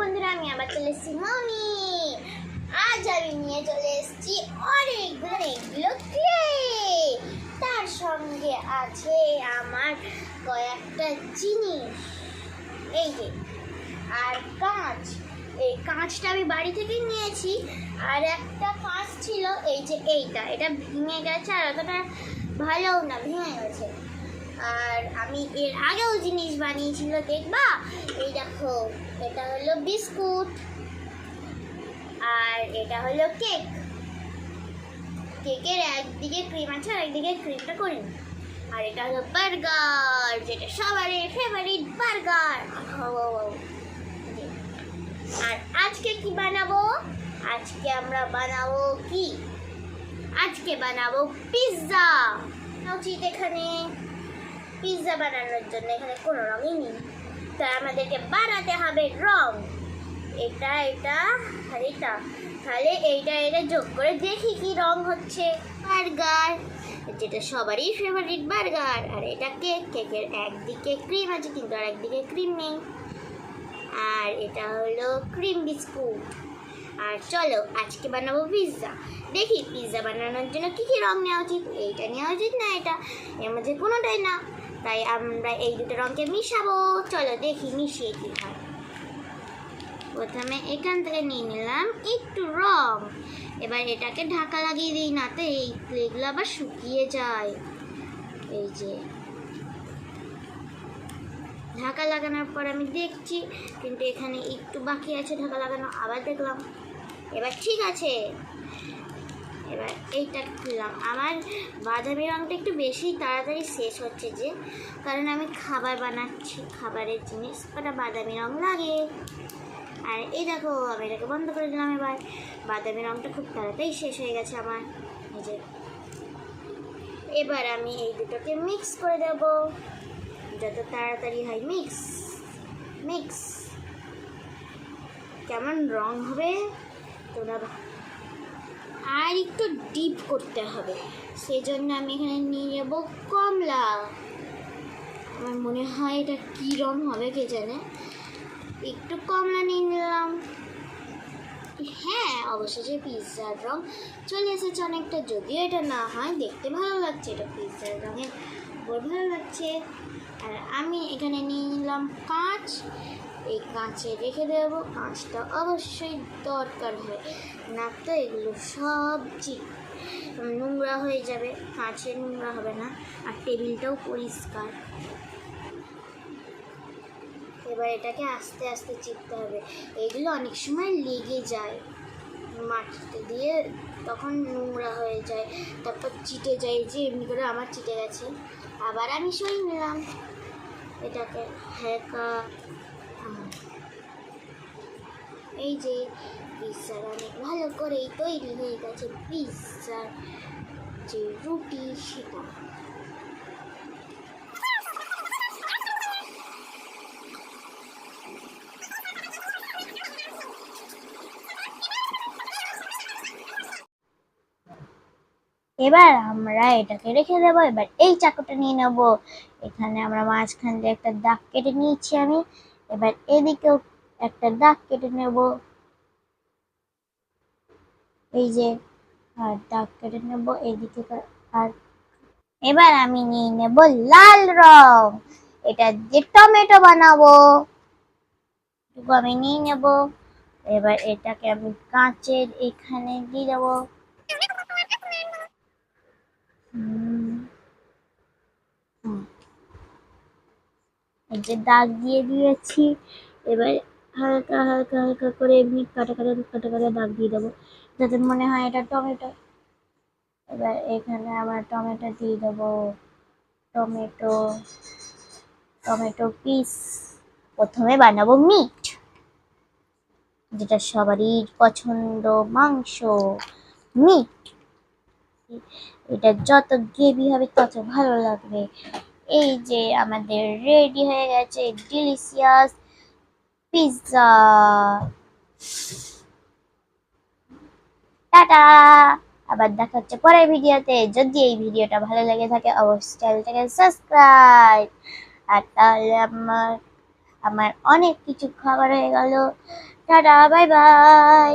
বন্ধুরা, আমি আবার চলে এসেছি মমি। আজ আমি নিয়ে চলে এসেছি অনেকগুলো অনেকগুলো ক্লে তার সঙ্গে আছে আমার কয়েকটা জিনিস এই যে, আর কাঁচ। এই কাঁচটা আমি বাড়ি থেকে নিয়েছি। আর একটা কাঁচ ছিল, এই যে এইটা। এটা ভেঙে গেছে আর অতটা ভালোও না, ভেঙে গেছে। আর আমি এর আগেও জিনিস বানিয়েছিল, দেখবা? এই দেখো, এটা হলো বিস্কুট। আর এটা হলো কেক। কেকের একদিকে ক্রিম আছে আর একদিকে ক্রিমটা করি আর এটা হলো বার্গার যেটা সবারই ফেভারিট বার্গার আর আজকে কি বানাবো? আজকে আমরা বানাবো কি? আজকে বানাবো পিৎজা উচিত এখানে। পিৎজা বানানোর জন্য এখানে কোনো রঙই নেই। তাই আমাদেরকে বানাতে হবে রং। এটা এটা আর এটা। তাহলে এইটা এটা যোগ করে দেখি কি রং হচ্ছে। বার্গার, যেটা সবারই ফেভারিট বার্গার। আর এটা কেক কেকের একদিকে ক্রিম আছে, কিন্তু আর একদিকে ক্রিম নেই। আর এটা হলো ক্রিম বিস্কুট আর চলো, আজকে বানাবো পিৎজা দেখি পিৎজা বানানোর জন্য কী কী রং নেওয়া উচিত। এইটা নেওয়া উচিত না, এটা এর মধ্যে কোনোটাই না। তাই আমরা এই দুটো রঙকে মিশাবো। চলো দেখি মিশিয়ে কী হয়। প্রথমে এখান থেকে নিয়ে নিলাম একটু রং। এবার এটাকে ঢাকা লাগিয়ে দিই না তো এই ক্লেগুলো আবার শুকিয়ে যায়। এই যে। ঢাকা লাগানোর পর আমি দেখছি, কিন্তু এখানে একটু বাকি আছে ঢাকা লাগানো, আবার দেখলাম। এবার ঠিক আছে। এবার এইটা খুললাম আমার বাদামি রঙটা একটু বেশি তাড়াতাড়ি শেষ হচ্ছে যে, কারণ আমি খাবার বানাচ্ছি, খাবারের জিনিস ওটা বাদামি রঙ লাগে। আর এই দেখো, আমি এটাকে বন্ধ করে দিলাম এবার। বাদামি রঙটা খুব তাড়াতাড়ি শেষ হয়ে গেছে আমার। যে, এবার আমি এই দুটোকে মিক্স করে দেবো। যত তাড়াতাড়ি হয় মিক্স মিক্স কেমন রং হবে ভা- আর একটু ডিপ করতে হবে। সেই জন্য আমি এখানে নিয়ে যাব কমলা। আমার মনে হয় এটা কী রং হবে কে জানে। একটু কমলা নিয়ে নিলাম। হ্যাঁ অবশেষে পিৎজার রং চলে এসেছে অনেকটা, যদিও এটা না হয়, দেখতে ভালো লাগছে এটা পিৎজার রঙের। উপর ভালো লাগছে আর আমি এখানে নিয়ে নিলাম কাঁচ। এই কাঁচে রেখে দেবো। কাঁচটা অবশ্যই দরকার হয়। না তো এগুলো সব নোংরা হয়ে যাবে। কাঁচে নোংরা হবে না। আর টেবিলটাও পরিষ্কার। এবার এটাকে আস্তে আস্তে চিপতে হবে। এগুলো অনেক সময় লেগে যায়। মাটিতে দিয়ে তখন নোংরা হয়ে যায় তারপর চিটে যায় যে এমনি করে আমার চিটে গেছে। আবার আমি সই নিলাম। এটাকে আহ, এই যে পিৎজার অনেক ভালো করেই তৈরি হয়ে গেছে। পিৎজার যে রুটি সেটা। এবার আমরা এটাকে রেখে দেবো, এবার এই চাকুটা নিয়ে নেব। এখানে আমরা মাঝখান দিয়ে একটা দাগ কেটে নিয়েছি আমি। এবার এদিকেও একটা দাগ কেটে নেব। এই যে, আর দাগ কেটে নেব এদিকে আর এবার আমি নিয়ে নেব লাল রং। এটা দিয়ে টমেটো বানাবো। আমি নিয়ে নেব। এবার এটাকে আমি কাঁচের এখানে দিয়ে দেবো। যে দাগ দিয়ে দিয়েছি, এবার হালকা হালকা হালকা করে এমনি কাটা কাটা কাটা কাটা দাগ দিয়ে দেবো। যাতে মনে হয় এটা টমেটো। এবার এখানে আবার টমেটো দিয়ে দেবো। Tomato tomato piece. প্রথমে বানাবো মিট, যেটা সবারই পছন্দ, মাংস। মিট, এটা যত গ্রেভি হবে তত ভালো লাগবে। এই যে আমাদের রেডি হয়ে গেছে ডিলিশিয়াস পিৎজা টাটা! আবার দেখা হচ্ছে পরের ভিডিওতে। যদি এই ভিডিওটা ভালো লেগে থাকে, অবশ্যই চ্যানেলটাকে সাবস্ক্রাইব আর তাহলে আমার আমার অনেক কিছু খাবার হয়ে গেল। Tata bye bye